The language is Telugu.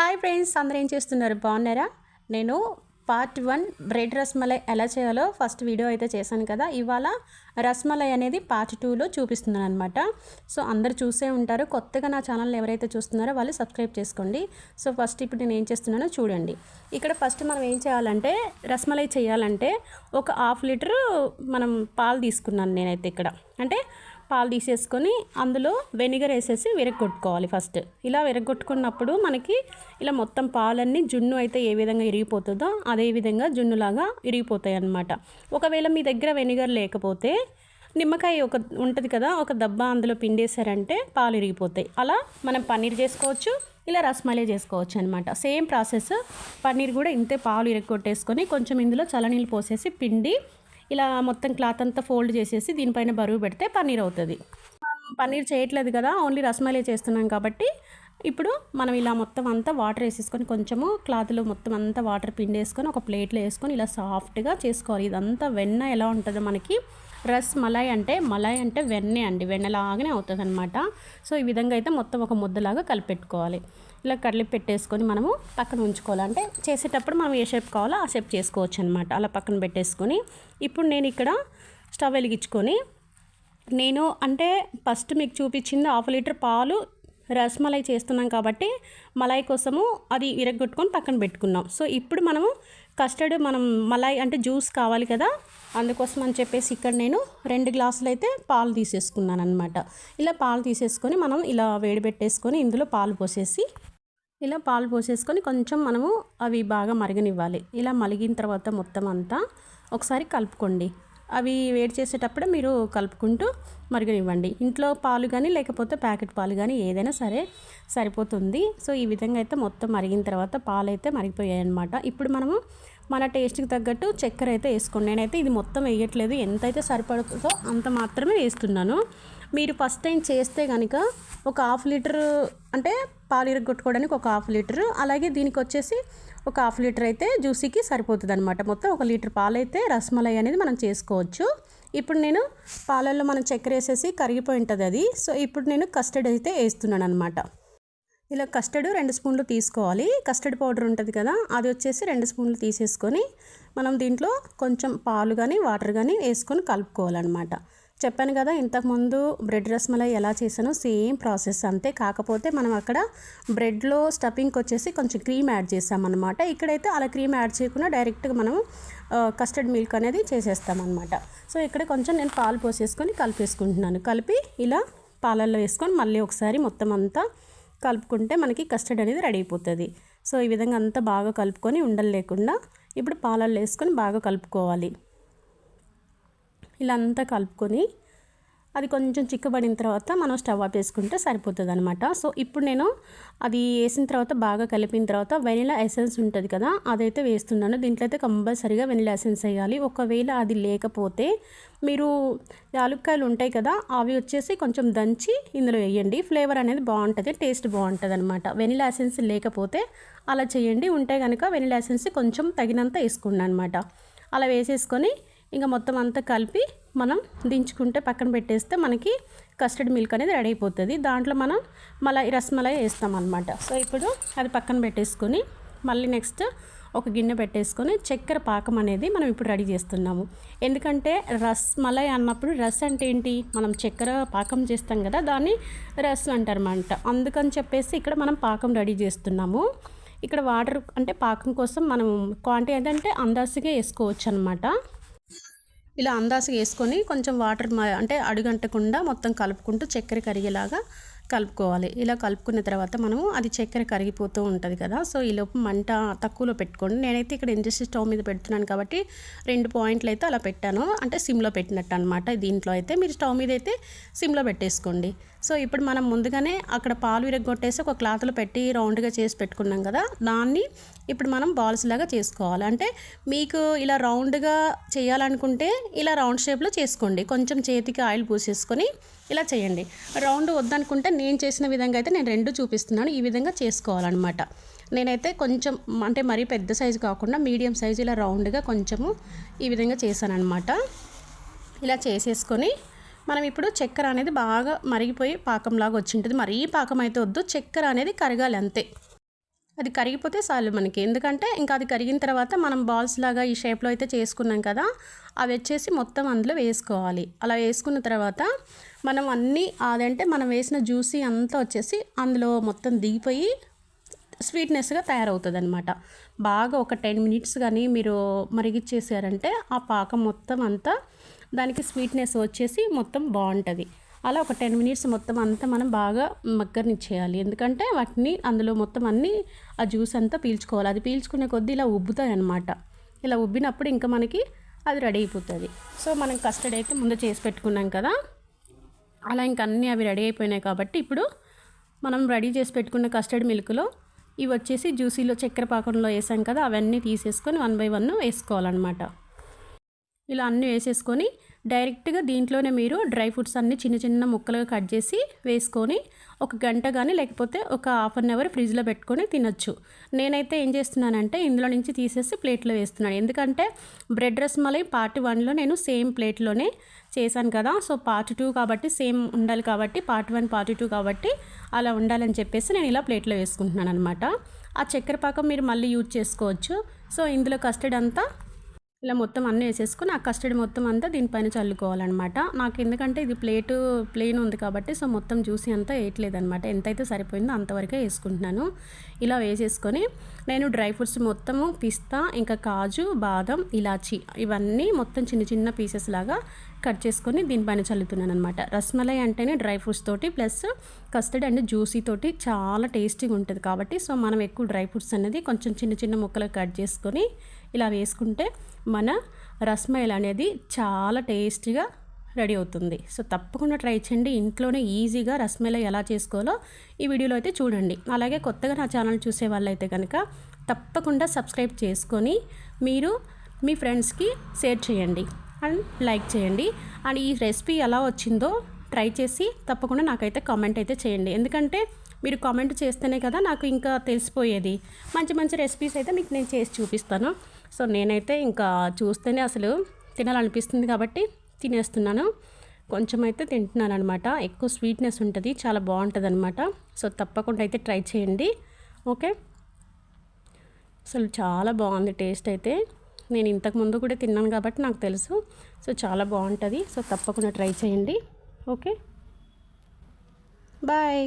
హాయ్ ఫ్రెండ్స్ అందరూ ఏం చేస్తున్నారు? బాగున్నారా? నేను పార్ట్ వన్ బ్రెడ్ రస్మలై ఎలా చేయాలో ఫస్ట్ వీడియో అయితే చేశాను కదా. ఇవాళ రస్మలై అనేది పార్ట్ టూలో చూపిస్తున్నాను అనమాట సో అందరు చూసే ఉంటారు. కొత్తగా నా ఛానల్ ఎవరైతే చూస్తున్నారో వాళ్ళు సబ్స్క్రైబ్ చేసుకోండి. సో ఫస్ట్ ఇప్పుడు నేను ఏం చేస్తున్నానో చూడండి. ఇక్కడ ఫస్ట్ మనం ఏం చేయాలంటే రస్మలై చేయాలంటే ఒక హాఫ్ లీటరు మనం పాలు తీసుకున్నాను నేనైతే ఇక్కడ. అంటే పాలు తీసేసుకొని అందులో వెనిగర్ వేసేసి విరగొట్టుకోవాలి ఫస్ట్. ఇలా విరగొట్టుకున్నప్పుడు మనకి ఇలా మొత్తం పాలన్నీ జున్ను అయితే ఏ విధంగా ఇరిగిపోతుందో అదే విధంగా జున్నులాగా ఇరిగిపోతాయి అన్నమాట. ఒకవేళ మీ దగ్గర వెనిగర్ లేకపోతే నిమ్మకాయ ఒక ఉంటుంది కదా ఒక దబ్బా అందులో పిండేశారంటే పాలు ఇరిగిపోతాయి. అలా మనం పన్నీర్ చేసుకోవచ్చు ఇలా రస్మలై చేసుకోవచ్చు అనమాట సేమ్ ప్రాసెస్ పన్నీర్ కూడా ఇంతే పాలు ఇరగొట్టేసుకొని కొంచెం ఇందులో చల్లనీళ్ళు పోసేసి పిండి ఇలా మొత్తం క్లాత్ అంతా ఫోల్డ్ చేసేసి దీనిపైన బరువు పెడితే పన్నీర్ అవుతుంది. పన్నీర్ చేయట్లేదు కదా ఓన్లీ రస్మలై చేస్తున్నాం కాబట్టి ఇప్పుడు మనం ఇలా మొత్తం అంతా వాటర్ వేసేసుకొని కొంచెము క్లాత్లో మొత్తం అంతా వాటర్ పిండేసుకొని ఒక ప్లేట్లో వేసుకొని ఇలా సాఫ్ట్గా చేసుకోవాలి. ఇదంతా వెన్న ఎలా ఉంటుందో మనకి రస్ మలై అంటే మలై అంటే వెన్నే అండి వెన్నలాగానే అవుతుంది అనమాట సో ఈ విధంగా అయితే మొత్తం ఒక ముద్దలాగా కలిపెట్టుకోవాలి. ఇలా కలిపి పెట్టేసుకొని మనము పక్కన ఉంచుకోవాలి. అంటే చేసేటప్పుడు మనం ఏ షేప్ కావాలో ఆ షేప్ చేసుకోవచ్చు అనమాట అలా పక్కన పెట్టేసుకొని ఇప్పుడు నేను ఇక్కడ స్టవ్ వెలిగించుకొని నేను అంటే ఫస్ట్ మీకు చూపించింది హాఫ్ లీటర్ పాలు రసమలై చేస్తున్నాం కాబట్టి మలాయి కోసము అది విరగొట్టుకొని పక్కన పెట్టుకున్నాం. సో ఇప్పుడు మనము కస్టర్డ్ మనం మలాయి అంటే జ్యూస్ కావాలి కదా అందుకోసం అని చెప్పేసి ఇక్కడ నేను రెండు గ్లాసులు అయితే పాలు తీసేసుకున్నాను అనమాట ఇలా పాలు తీసేసుకొని మనం ఇలా వేడి పెట్టేసుకొని ఇందులో పాలు పోసేసి ఇలా పాలు పోసేసుకొని కొంచెం మనము అవి బాగా మరగనివ్వాలి. ఇలా మలిగిన తర్వాత మొత్తం అంతా ఒకసారి కలుపుకోండి. అవి వేడి చేసేటప్పుడే మీరు కలుపుకుంటూ మరగనివ్వండి. ఇంట్లో పాలు కానీ లేకపోతే ప్యాకెట్ పాలు కానీ ఏదైనా సరే సరిపోతుంది. సో ఈ విధంగా అయితే మొత్తం మరిగిన తర్వాత పాలు అయితే మరిగిపోయాయి అనమాట ఇప్పుడు మనము మన టేస్ట్కి తగ్గట్టు చక్కెర అయితే వేసుకోండి. నేనైతే ఇది మొత్తం వేయట్లేదు. ఎంతైతే సరిపడుతుందో అంత మాత్రమే వేస్తున్నాను. మీరు ఫస్ట్ టైం చేస్తే కనుక ఒక హాఫ్ లీటర్ అంటే పాలు ఇరగొట్టుకోవడానికి ఒక హాఫ్ లీటర్ అలాగే దీనికి వచ్చేసి ఒక హాఫ్ లీటర్ అయితే జ్యూసీకి సరిపోతుంది అనమాట మొత్తం ఒక లీటర్ పాలైతే రసమలై అనేది మనం చేసుకోవచ్చు. ఇప్పుడు నేను పాలల్లో మనం చక్కెర వేసేసి కరిగిపోయి ఉంటుంది అది. సో ఇప్పుడు నేను కస్టర్డ్ అయితే వేస్తున్నాను అనమాట ఇలా కస్టర్డ్ రెండు స్పూన్లు తీసుకోవాలి. కస్టర్డ్ పౌడర్ ఉంటుంది కదా అది వచ్చేసి రెండు స్పూన్లు తీసేసుకొని మనం దీంట్లో కొంచెం పాలు కానీ వాటర్ కానీ వేసుకొని కలుపుకోవాలన్నమాట. చెప్పాను కదా ఇంతకుముందు బ్రెడ్ రస్మలై ఎలా చేశానో సేమ్ ప్రాసెస్ అంతే. కాకపోతే మనం అక్కడ బ్రెడ్లో స్టఫింగ్కి వచ్చేసి కొంచెం క్రీమ్ యాడ్ చేసామన్నమాట ఇక్కడైతే అలా క్రీమ్ యాడ్ చేయకుండా డైరెక్ట్గా మనం కస్టర్డ్ మిల్క్ అనేది చేసేస్తామన్నమాట. సో ఇక్కడ కొంచెం నేను పాలు పోసేసుకొని కలిపేసుకుంటున్నాను. కలిపి ఇలా పాలల్లో వేసుకొని మళ్ళీ ఒకసారి మొత్తం అంతా కలుపుకుంటే మనకి కస్టర్డ్ అనేది రెడీ అయిపోతుంది. సో ఈ విధంగా అంతా బాగా కలుపుకొని ఉండలు లేకుండా ఇప్పుడు పాలల్లో వేసుకొని బాగా కలుపుకోవాలి. ఇలా అంతా కలుపుకొని అది కొంచెం చిక్కబడిన తర్వాత మనం స్టవ్ ఆఫ్ వేసుకుంటే సరిపోతుంది అనమాట సో ఇప్పుడు నేను అది వేసిన తర్వాత బాగా కలిపిన తర్వాత వెనిలా ఎసెన్స్ ఉంటుంది కదా అదైతే వేస్తున్నాను. దీంట్లో అయితే కంపల్సరీగా వెనిలా ఎసెన్స్ వేయాలి. ఒకవేళ అది లేకపోతే మీరు యాలుక్కాయలు ఉంటాయి కదా అవి వచ్చేసి కొంచెం దంచి ఇందులో వేయండి. ఫ్లేవర్ అనేది బాగుంటుంది టేస్ట్ బాగుంటుంది అనమాట వెనిలా ఎసెన్స్ లేకపోతే అలా చేయండి. ఉంటే కనుక వెనిలా ఎసెన్స్ కొంచెం తగినంత వేసుకోండి అనమాట అలా వేసేసుకొని ఇంకా మొత్తం అంతా కలిపి మనం దించుకుంటే పక్కన పెట్టేస్తే మనకి కస్టర్డ్ మిల్క్ అనేది రెడీ అయిపోతుంది. దాంట్లో మనం మలై రస్మలై వేస్తాం అనమాట సో ఇప్పుడు అది పక్కన పెట్టేసుకొని మళ్ళీ నెక్స్ట్ ఒక గిన్నె పెట్టేసుకొని చక్కెర పాకం అనేది మనం ఇప్పుడు రెడీ చేస్తున్నాము. ఎందుకంటే రస్ మలై అన్నప్పుడు రస్ అంటే ఏంటి? మనం చక్కెర పాకం చేస్తాం కదా దాన్ని రస్ అంటారన్నమాట. అందుకని చెప్పేసి ఇక్కడ మనం పాకం రెడీ చేస్తున్నాము. ఇక్కడ వాటర్ అంటే పాకం కోసం మనం క్వాంటిటీ ఏంటంటే అందాసుగా వేసుకోవచ్చు అనమాట ఇలా అందాసగా వేసుకొని కొంచెం వాటర్ అంటే అడుగంటకుండా మొత్తం కలుపుకుంటూ చక్కెర కరిగేలాగా కలుపుకోవాలి. ఇలా కలుపుకున్న తర్వాత మనము అది చక్కెర కరిగిపోతూ ఉంటుంది కదా. సో ఈ లోపు మంట తక్కువలో పెట్టుకోండి. నేనైతే ఇక్కడ ఇండస్ట్రీ స్టవ్ మీద పెడుతున్నాను కాబట్టి రెండు పాయింట్లు అయితే అలా పెట్టాను. అంటే సిమ్లో పెట్టినట్టు అనమాట దీంట్లో అయితే మీరు స్టవ్ మీద అయితే సిమ్లో పెట్టేసుకోండి. సో ఇప్పుడు మనం ముందుగానే అక్కడ పాలు విరగొట్టేసి ఒక క్లాత్లో పెట్టి రౌండ్గా చేసి పెట్టుకున్నాం కదా. దాన్ని ఇప్పుడు మనం బాల్స్ లాగా చేసుకోవాలి. అంటే మీకు ఇలా రౌండ్గా చేయాలనుకుంటే ఇలా రౌండ్ షేప్లో చేసుకోండి. కొంచెం చేతికి ఆయిల్ పూసేసుకొని ఇలా చేయండి. రౌండ్ వద్దనుకుంటే నేను చేసిన విధంగా అయితే నేను రెండు చూపిస్తున్నాను. ఈ విధంగా చేసుకోవాలన్నమాట. నేనైతే కొంచెం అంటే మరీ పెద్ద సైజు కాకుండా మీడియం సైజు ఇలా రౌండ్గా కొంచెము ఈ విధంగా చేశానమాట ఇలా చేసేసుకొని మనం ఇప్పుడు చక్కెర అనేది బాగా మరిగిపోయి పాకంలాగా వచ్చింటుంది. మరీ పాకం అయితే వద్దు. చక్కెర అనేది కరగాలి అంతే. అది కరిగిపోతే చాలు మనకి. ఎందుకంటే ఇంకా అది కరిగిన తర్వాత మనం బాల్స్ లాగా ఈ షేప్లో అయితే చేసుకున్నాం కదా అవి వచ్చేసి మొత్తం అందులో వేసుకోవాలి. అలా వేసుకున్న తర్వాత మనం అన్నీ అదంటే మనం వేసిన జ్యూసీ అంతా వచ్చేసి అందులో మొత్తం దిగిపోయి స్వీట్నెస్గా తయారవుతుంది అనమాట బాగా ఒక టెన్ మినిట్స్ కానీ మీరు మరిగిచ్చేసారంటే ఆ పాకం మొత్తం అంతా దానికి స్వీట్నెస్ వచ్చేసి మొత్తం బాగుంటుంది. అలా ఒక టెన్ మినిట్స్ మొత్తం అంతా మనం బాగా మగ్గనిచ్చేయాలి. ఎందుకంటే వాటిని అందులో మొత్తం అన్నీ ఆ జ్యూస్ అంతా పీల్చుకోవాలి. అది పీల్చుకునే కొద్దీ ఇలా ఉబ్బుతాయి అనమాట ఇలా ఉబ్బినప్పుడు ఇంకా మనకి అది రెడీ అయిపోతుంది. సో మనం కస్టర్డ్ అయితే ముందు చేసి పెట్టుకున్నాం కదా. అలా ఇంక అన్నీ అవి రెడీ అయిపోయినాయి కాబట్టి ఇప్పుడు మనం రెడీ చేసి పెట్టుకున్న కస్టర్డ్ మిల్క్లో ఇవి వచ్చేసి జ్యూసీలో చక్కెర పాకంలో వేసాం కదా అవన్నీ తీసేసుకొని వన్ బై వన్ వేసుకోవాలన్నమాట. ఇలా అన్నీ వేసేసుకొని డైరెక్ట్గా దీంట్లోనే మీరు డ్రై ఫ్రూట్స్ అన్ని చిన్న చిన్న ముక్కలుగా కట్ చేసి వేసుకొని ఒక గంట కానీ లేకపోతే ఒక హాఫ్ అన్ అవర్ ఫ్రిడ్జ్లో పెట్టుకొని తినొచ్చు. నేనైతే ఏం చేస్తున్నానంటే ఇందులో నుంచి తీసేసి ప్లేట్లో వేస్తున్నాను. ఎందుకంటే బ్రెడ్ రస్మలై పార్ట్ వన్లో నేను సేమ్ ప్లేట్లోనే చేశాను కదా సో పార్ట్ టూ కాబట్టి సేమ్ ఉండాలి కాబట్టి పార్ట్ వన్ పార్ట్ టూ కాబట్టి అలా ఉండాలని చెప్పేసి నేను ఇలా ప్లేట్లో వేసుకుంటున్నాను అనమాట ఆ చక్కెర పాకం మీరు మళ్ళీ యూజ్ చేసుకోవచ్చు. సో ఇందులో కస్టర్డ్ అంతా ఇలా మొత్తం అన్నీ వేసేసుకుని ఆ కస్టర్డ్ మొత్తం అంతా దీనిపైన చల్లుకోవాలన్నమాట. నాకు ఎందుకంటే ఇది ప్లేటు ప్లేన్ ఉంది కాబట్టి సో మొత్తం జ్యూసీ అంతా వేయట్లేదనమాట ఎంతైతే సరిపోయిందో అంతవరకే వేసుకుంటున్నాను. ఇలా వేసేసుకొని నేను డ్రై ఫ్రూట్స్ మొత్తము పిస్తా ఇంకా కాజు బాదం ఇలాచి ఇవన్నీ మొత్తం చిన్న చిన్న పీసెస్ లాగా కట్ చేసుకొని దీనిపైన చల్లుతున్నాను అనమాట రస్మలై అంటేనే డ్రై ఫ్రూట్స్ తోటి ప్లస్ కస్టర్డ్ అండ్ జ్యూసీ తోటి చాలా టేస్టీగా ఉంటుంది కాబట్టి సో మనం ఎక్కువ డ్రై ఫ్రూట్స్ అనేది కొంచెం చిన్న చిన్న ముక్కలు కట్ చేసుకొని ఇలా వేసుకుంటే మన రస్మైల్ అనేది చాలా టేస్టీగా రెడీ అవుతుంది. సో తప్పకుండా ట్రై చేయండి. ఇంట్లోనే ఈజీగా రస్మలై ఎలా చేసుకోవాలో ఈ వీడియోలో అయితే చూడండి. అలాగే కొత్తగా నా ఛానల్ చూసే వాళ్ళైతే కనుక తప్పకుండా సబ్స్క్రైబ్ చేసుకొని మీరు మీ ఫ్రెండ్స్కి షేర్ చేయండి. అండ్ లైక్ చేయండి. అండ్ ఈ రెసిపీ ఎలా వచ్చిందో ట్రై చేసి తప్పకుండా నాకైతే కామెంట్ అయితే చేయండి. ఎందుకంటే మీరు కామెంట్ చేస్తేనే కదా నాకు ఇంకా తెలిసిపోయేది. మంచి మంచి రెసిపీస్ అయితే మీకు నేను చేసి చూపిస్తాను. సో నేనైతే ఇంకా చూస్తేనే అసలు తినాలనిపిస్తుంది కాబట్టి తినేస్తున్నాను. కొంచెం అయితే తింటున్నాను అనమాట ఎక్కువ స్వీట్నెస్ ఉంటుంది చాలా బాగుంటుంది అనమాట సో తప్పకుండా అయితే ట్రై చేయండి. ఓకే? అసలు చాలా బాగుంది టేస్ట్ అయితే. నేను ఇంతకుముందు కూడా తిన్నాను కాబట్టి నాకు తెలుసు. సో చాలా బాగుంటుంది. సో తప్పకుండా ట్రై చేయండి. Okay bye